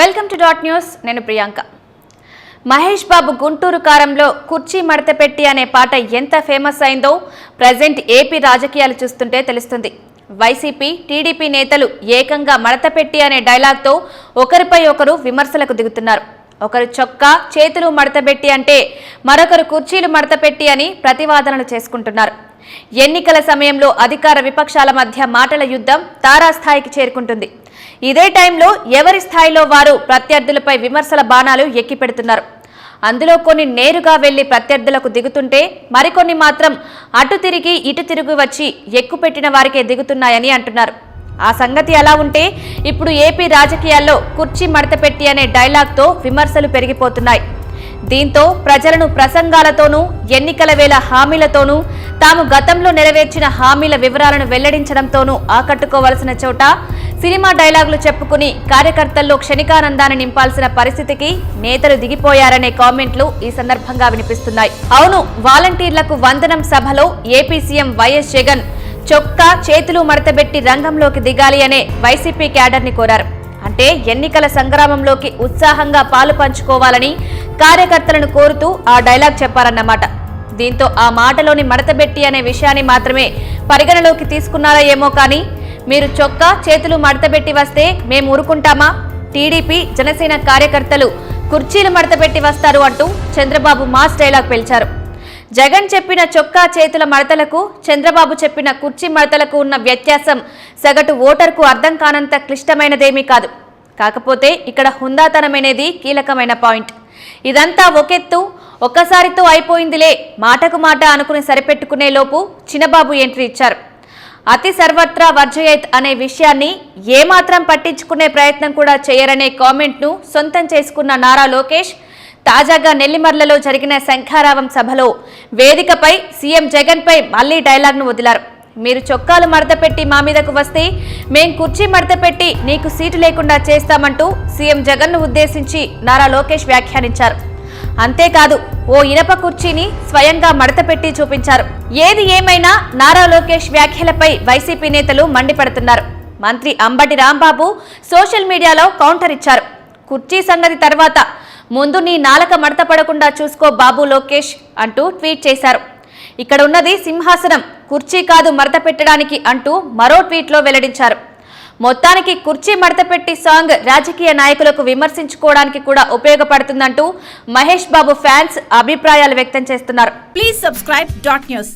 Welcome to dot news. నేను ప్రియాంక. మహేష్ బాబు గుంటూరు కారంలో కుర్చీ మడత పెట్టి అనే పాట ఎంత ఫేమస్ అయిందో ప్రజెంట్ ఏపీ రాజకీయాలు చూస్తుంటే తెలుస్తుంది. వైసీపీ టీడీపీ నేతలు ఏకంగా మడత పెట్టి అనే డైలాగ్తో ఒకరిపై ఒకరు విమర్శలకు దిగుతున్నారు. ఒకరు చొక్కా చేతులు మడతపెట్టి అంటే మరొకరు కుర్చీలు మడతపెట్టి అని ప్రతివాదనలు చేసుకుంటున్నారు. ఎన్నికల సమయంలో అధికార విపక్షాల మధ్య మాటల యుద్ధం తారాస్థాయికి చేరుకుంటుంది. ఇదే టైంలో ఎవరి స్థాయిలో వారు ప్రత్యర్థులపై విమర్శల బాణాలు ఎక్కిపెడుతున్నారు అందులో కొన్ని నేరుగా వెళ్ళి ప్రత్యర్థులకు దిగుతుంటే మరికొన్ని మాత్రం అటు తిరిగి ఇటు తిరిగి వచ్చి ఎక్కుపెట్టిన వారికే దిగుతున్నాయని అంటున్నారు. ఆ సంగతి అలా ఉంటే ఇప్పుడు ఏపీ రాజకీయాల్లో కుర్చీ మడతపెట్టి అనే డైలాగ్తో విమర్శలు పెరిగిపోతున్నాయి. దీంతో ప్రజలను ప్రసంగాలతోనూ ఎన్నికల వేళ హామీలతోనూ తాము గతంలో నెరవేర్చిన హామీల వివరాలను వెల్లడించడంతోనూ ఆకట్టుకోవలసిన చోట సినిమా డైలాగులు చెప్పుకుని కార్యకర్తల్లో క్షణికానందాన్ని నింపాల్సిన పరిస్థితికి నేతలు దిగిపోయారనే కామెంట్లు ఈ సందర్భంగా వినిపిస్తున్నాయి. అవును వాలంటీర్లకు వందనం సభలో ఏపీ సీఎం వైఎస్ జగన్ చొక్కా చేతులు మడతబెట్టి రంగంలోకి దిగాలి అనే వైసీపీ క్యాడర్ని కోరారు. అంటే ఎన్నికల సంగ్రామంలోకి ఉత్సాహంగా పాలు పంచుకోవాలని కార్యకర్తలను కోరుతూ ఆ డైలాగ్ చెప్పారన్నమాట. దీంతో ఆ మాటలోని మడతబెట్టి అనే విషయాన్ని మాత్రమే పరిగణలోకి తీసుకున్నారా ఏమో కానీ మీరు చొక్కా చేతులు మడతబెట్టి వస్తే మేము ఊరుకుంటామా? టీడీపీ జనసేన కార్యకర్తలు కుర్చీలు మడతపెట్టి వస్తారు అంటూ చంద్రబాబు మాస్ డైలాగ్ పిలిచారు. జగన్ చెప్పిన చొక్కా చేతుల మడతలకు చంద్రబాబు చెప్పిన కుర్చీ మడతలకు ఉన్న వ్యత్యాసం సగటు ఓటర్కు అర్థం కానంత క్లిష్టమైనదేమీ కాదు. కాకపోతే ఇక్కడ హుందాతనమనేది కీలకమైన పాయింట్. ఇదంతా ఒకెత్తు ఒక్కసారితో అయిపోయిందిలే మాటకు మాట అనుకుని సరిపెట్టుకునే లోపు చిన్నబాబు ఎంట్రీ ఇచ్చారు. అతి సర్వత్రా వర్జయత్ అనే విషయాన్ని ఏమాత్రం పట్టించుకునే ప్రయత్నం కూడా చేయరనే కామెంట్ను సొంతం చేసుకున్న నారా లోకేష్ తాజాగా నెల్లిమర్లలో జరిగిన శంఖారావం సభలో వేదికపై సీఎం జగన్పై మళ్ళీ డైలాగ్ను వదిలారు. మీరు చొక్కాలు మడతపెట్టి మా మీదకు వస్తే మేం కుర్చీ మడతపెట్టి నీకు సీటు లేకుండా చేస్తామంటూ సీఎం జగన్ను ఉద్దేశించి నారా లోకేష్ వ్యాఖ్యానించారు. అంతేకాదు ఓ ఇనప కుర్చీని స్వయంగా మడతపెట్టి చూపించారు. ఏది ఏమైనా నారా లోకేష్ వ్యాఖ్యలపై వైసీపీ నేతలు మండిపడుతున్నారు. మంత్రి అంబటి రాంబాబు సోషల్ మీడియాలో కౌంటర్ ఇచ్చారు. కుర్చీ సంగతి తర్వాత ముందు నీ నాలక మడత పడకుండా చూసుకో బాబు లోకేష్ అంటూ ట్వీట్ చేశారు. ఇక్కడ ఉన్నది సింహాసనం కుర్చీ కాదు మడత పెట్టడానికి అంటూ మరో ట్వీట్లో వెల్లడించారు. మొత్తానికి కుర్చీ మడతపెట్టి సాంగ్ రాజకీయ నాయకులకు విమర్శించుకోవడానికి కూడా ఉపయోగపడుతుందంటూ మహేష్ బాబు ఫ్యాన్స్ అభిప్రాయాలు వ్యక్తం చేస్తున్నారు. Please subscribe dot news